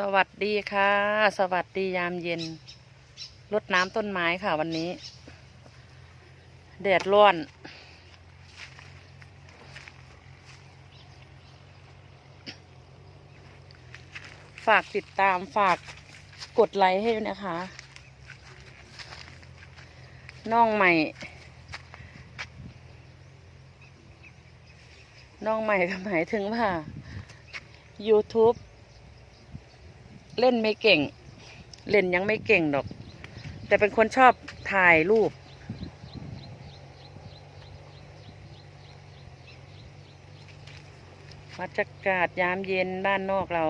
สวัสดีค่ะ สวัสดียามเย็นรดน้ำต้นไม้ค่ะวันนี้ แดดร้อน ฝากติดตามฝากกดไลค์ให้ด้วยนะคะ น้องใหม่ น้องใหม่ก็หมายถึงว่า YouTube เล่นไม่เก่ง เล่นยังไม่เก่งดอก แต่เป็นคนชอบถ่ายรูป บรรยากาศยามเย็นบ้านนอกเรา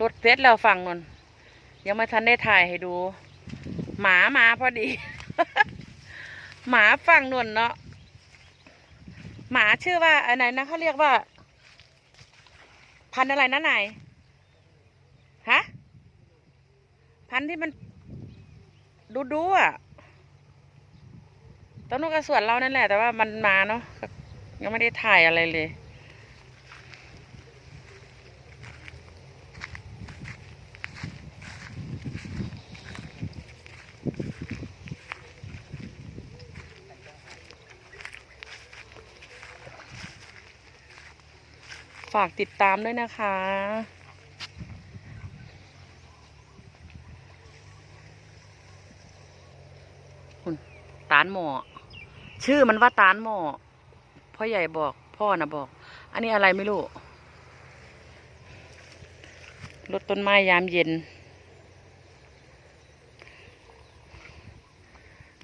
รถเซ็ตเราฟังนนยังไม่ทันได้ถ่ายให้ดู หมามาพอดี หมาฟังนนเนาะหมาชื่อว่าอะไรนะเขาเรียกว่า พันอะไรนะนายฮะ พันธุ์ที่มันดูดูอะต้นนกกระสวนเรานั่นแหละ แต่ว่ามันมาเนาะยังไม่ได้ถ่ายอะไรเลย ฝากติดตามด้วยนะคะ คุณตานหมอ ชื่อมันว่าตานหม้อพ่อใหญ่บอก พ่อนะบอก อันนี้อะไรไม่รู้รดต้นไม้ยามเย็น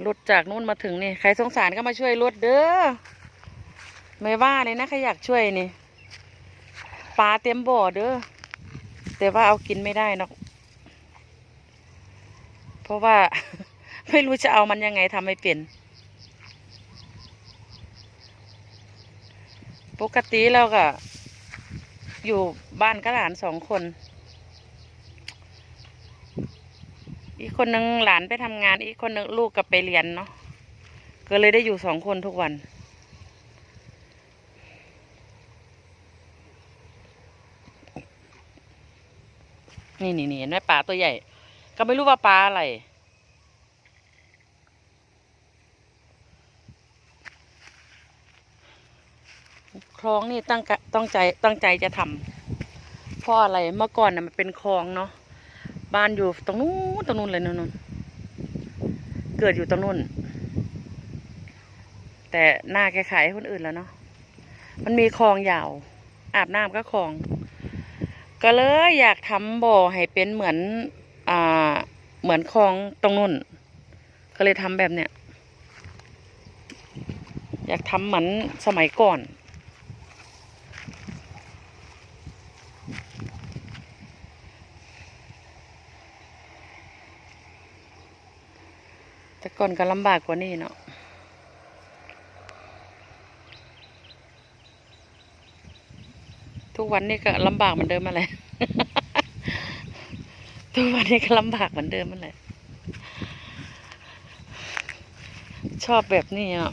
รถจากนู้นมาถึงนี่ ใครสงสารก็มาช่วยรถเด้อไม่ว่าเลยนะใครอยากช่วยนี่ปลาเต็มบ่อเด้อแต่ว่าเอากินไม่ได้นอะเพราะว่า ไม่รู้จะเอามันยังไงทำไม่เป็น ปกติเราก็ อยู่บ้านกับหลานสองคน อีกคนนึงหลานไปทำงาน อีกคนนึงลูกกับไปเรียนเนาะก็เลยได้อยู่สองคนทุกวัน นี่นี่นี่เห็นไหมปลาตัวใหญ่ ก็ไม่รู้ว่าปลาอะไร ลองนี่ตั้งต้องใจตั้งใจจะทำเพราะอะไรเมื่อก่อนน่ะมันเป็นคลองเนาะบ้านอยู่ตรงนู้นตรงนู้นเลยนู่นนู่นเกิดอยู่ตรงนู้นแต่หน้าแกขายให้คนอื่นแล้วเนาะมันมีคลองยาว อาบน้ำก็คลอง ก็เลยอยากทำบ่อให้เป็นเหมือนอ่าเหมือนคลองตรงนู้นก็เลยทำแบบเนี้ยอยากทำเหมือนสมัยก่อน แต่ก่อนก็ลำบากกว่านี้เนาะทุกวันนี้ก็ลำบากเหมือนเดิมมาแหละทุกวันนี้ก็ลำบากเหมือนเดิมมาแหละชอบแบบนี้อะ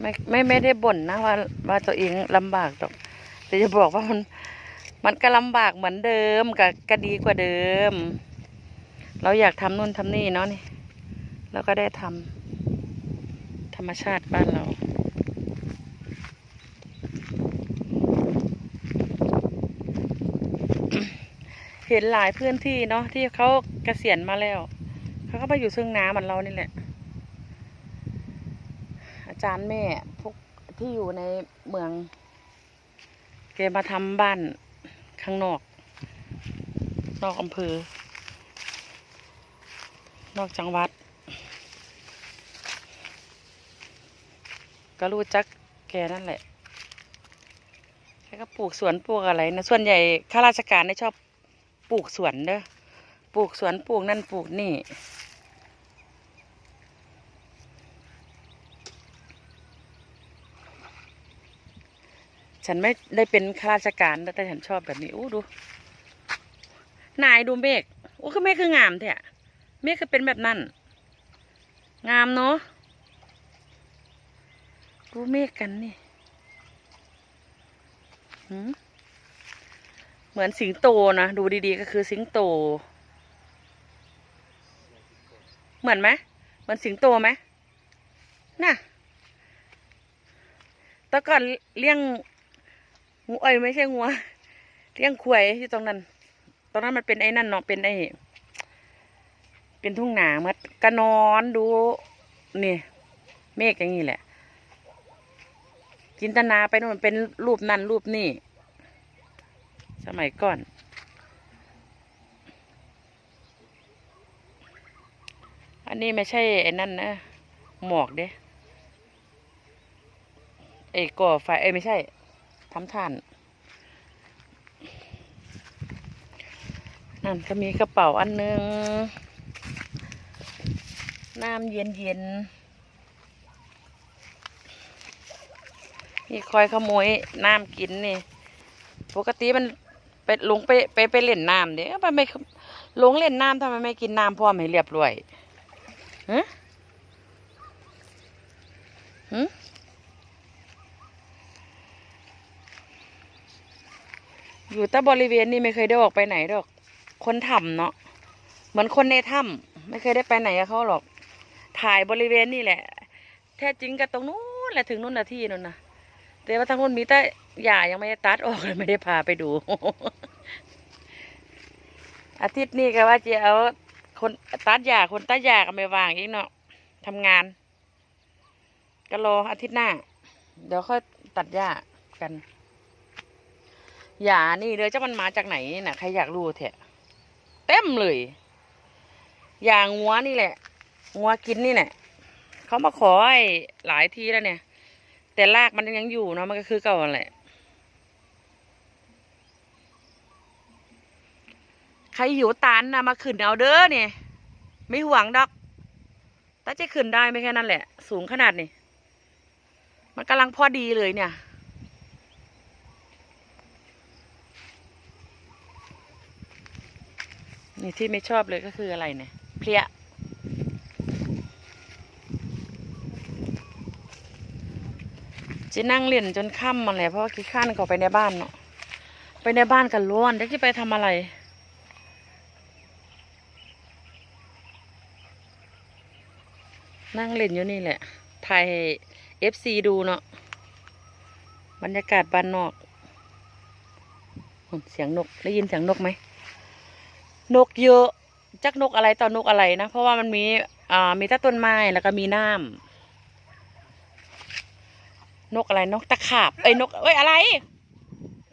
ไม่ไม่ไม่ได้บ่นนะว่าว่าตัวเองลำบากหรอก แต่จะบอกว่ามัน มันก็ลำบากเหมือนเดิมกับก็ดีกว่าเดิม เราอยากทำนู่นทำนี่เนาะนี่เราก็ได้ทำธรรมชาติบ้านเราเห็นหลายพื้นที่เนาะที่เขาเกษียณมาแล้วเขาก็มาอยู่ซึ่งน้ำเหมือนเรานี่แหละ อาจารย์แม่พวกที่อยู่ในเมืองแกมาทำบ้าน ข้างนอก นอกอำเภอ นอกจังหวัด ก็รู้จักแกนั่นแหละแกก็ปลูกสวนปลูกอะไรนะ ส่วนใหญ่ข้าราชการเนี่ยชอบปลูกสวนเด้อ ปลูกสวนปลูกนั่นปลูกนี่ ฉันไม่ได้เป็นข้าราชการแต่ฉันชอบแบบนี้อู้ดู นายดูเมฆโอ้คือเมฆคืองามแท้เมฆคือเป็นแบบนั้น งามเนาะดูเมฆกันนี่เหมือนสิงโตนะดูดีๆก็คือสิงโต เหมือนไหมเหมือนสิงโตไหมน่ะแต่ก่อนเลี้ยง งูเอ้ยไม่ใช่งัวเลี้ยงควายที่ตรงนั้น ตรงนั้นมันเป็นไอ้นั่นเนาะเป็นไอ้เป็นทุ่งหนามัดกระนอนดูนี่เมฆอย่างนี้แหละ จินตนาไปนู่นเป็นรูปนั่นรูปนี่ สมัยก่อนอันนี้ไม่ใช่ไอ้นั่นนะ หมอกเด้ไอ้ก่อไฟเอ้ไม่ใช่ ทำถ่าน นั่นก็มีกระเป๋าอันหนึง น้ำเย็นเย็นนี่คอยขโมยน้ำกินนี่ ปกติมันไปลงไปไปไปเล่นน้ำเด้ไปไม่ลงเล่นน้ำทำไมไม่กินน้ำพร้อมให้เรียบร้อยฮะหึ อยู่แต่บริเวณนี้ไม่เคยได้ออกไปไหนดอก คนถ้ำเนาะเหมือนคนในถ้ำไม่เคยได้ไปไหนกับเขาหรอก ถ่ายบริเวณนี่แหละ แท้จริงก็ตรงนู้นแหละถึงนู้นนาที่นู้นนะแต่ว่าทางนู้นมีแต่หญ้ายังไม่ได้ตัดออกเลยไม่ได้พาไปดู อาทิตย์นี้ก็ว่าจะเอาคนตัดหญ้าคนตัดหญ้าก็ไม่ว่างอีกเนาะทำงานก็รออาทิตย์หน้า เดี๋ยวค่อยตัดหญ้ากัน หญ้านี่เดี๋ยวจะมันมาจากไหนน่ะใครอยากรู้เถอะเต็มเลยหญ้างงัวนี่แหละงัวกินนี่แหละเขามาขอให้หลายทีแล้วเนี่ย แต่รากมันยังอยู่เนาะมันก็คือเก่าแหละใครหิวตานนะมาขึ้นเอาเด้อเนี่ยไม่หวงดอกแต่จะขึ้นได้ไม่แค่นั้นแหละ สูงขนาดนี้มันกำลังพอดีเลยเนี่ย นี่ที่ไม่ชอบเลยก็คืออะไรเนี่ย เพลียจะนั่งเล่นจนค่ำมันแหละเพราะว่าขี้ข้านเขาไปในบ้านเนาะไปในบ้านกันล้วนแล้วจะไปทำอะไรนั่งเล่นอยู่นี่แหละถ่ายเอฟซีดูเนาะ บรรยากาศบ้านนอก เสียงนก ได้ยินเสียงนกไหม นกเยอะจักนกอะไรต่อนกอะไรนะ เพราะว่ามันมีอ่ามีแต่ต้นไม้แล้วก็มีน้ำนกอะไรนกตะขาบเอ้ยนกเอ้ยอะไร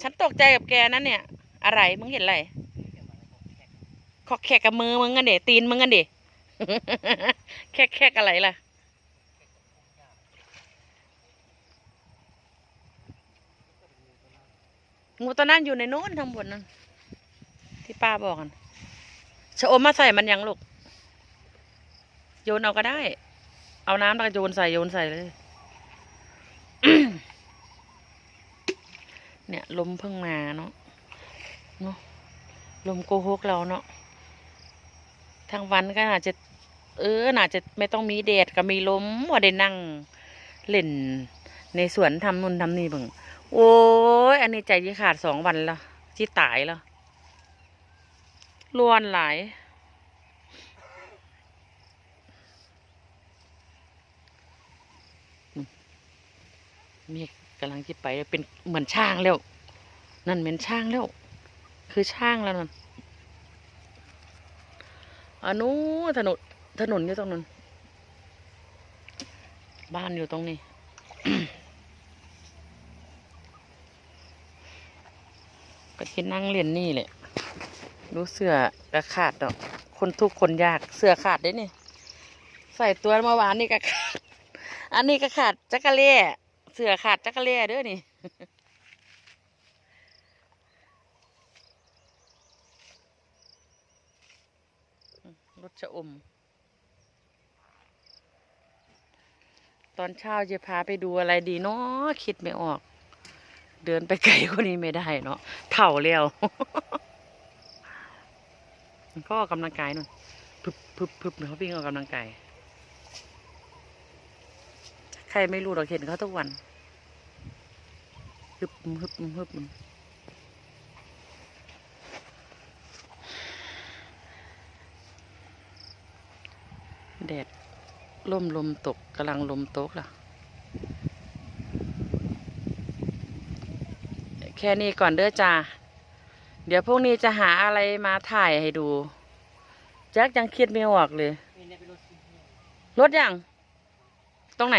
ฉันตกใจกับแกนั่นเนี่ย อะไรมึงเห็นอะไรขอกแขกกับมือมึงกันเดะตีนมึงกันเดะแขกแขกอะไรล่ะงูตัวนั้นอยู่ในโน้นทางบนนั่นที่ป้าบอกกันะอมมาใส่มันยังลูก โยนเอาก็ได้ เอาน้ำแล้วก็โยนใส่โยนใส่เลย เนี่ยลมเพิ่งมาเนาะเนาะลมโกหกเราเนาะทั้งวันก็อาจจะ เอออาจจะไม่ต้องมีแดดก็มีลมว่าได้นั่งเล่น ในสวนทำนู่นทำนี่บึงโอ้ยอันนี้ใจที่ขาดสองวันแล้วที่ตายแล้ว ล้วนหลาย เมฆกำลังจะไปเป็นเหมือนช่างแล้ว นั่นเหมือนช่างแล้ว คือช่างแล้วนั่นอันนู้ถนนถนนอยู่ตรงนั้น บ้านอยู่ตรงนี้ก็ที่นั่งเรียนนี่แหละ ดูเสื้อกระขาดดอกคนทุกคนยากเสื้อขาดได้นี่ ใส่ตัวเมื่อวานนี่ก็ขาด อันนี้ก็ขาดจักระเล่เสื้อขาดจักระเล่เด้อนี่รถชะอม ตอนเช้าจะพาไปดูอะไรดีเนาะคิดไม่ออก เดินไปไกลกว่านี้ไม่ได้เนาะเถ่าแล้ว ก็ออกกำลังกายนู่นพึบพึบพึบเขาวิ่งออกกำลังกาย ใครไม่รู้หรอกเห็นเขาทุกวันฮึบฮึบฮึบแดดลมลมตกกำลังลมตกล่ะ แค่นี้ก่อนเด้อจ้า เดี๋ยวพวกนี้จะหาอะไรมาถ่ายให้ดูแจ็คยังคิดไม่ออกเลย รถยัง ตรงไหน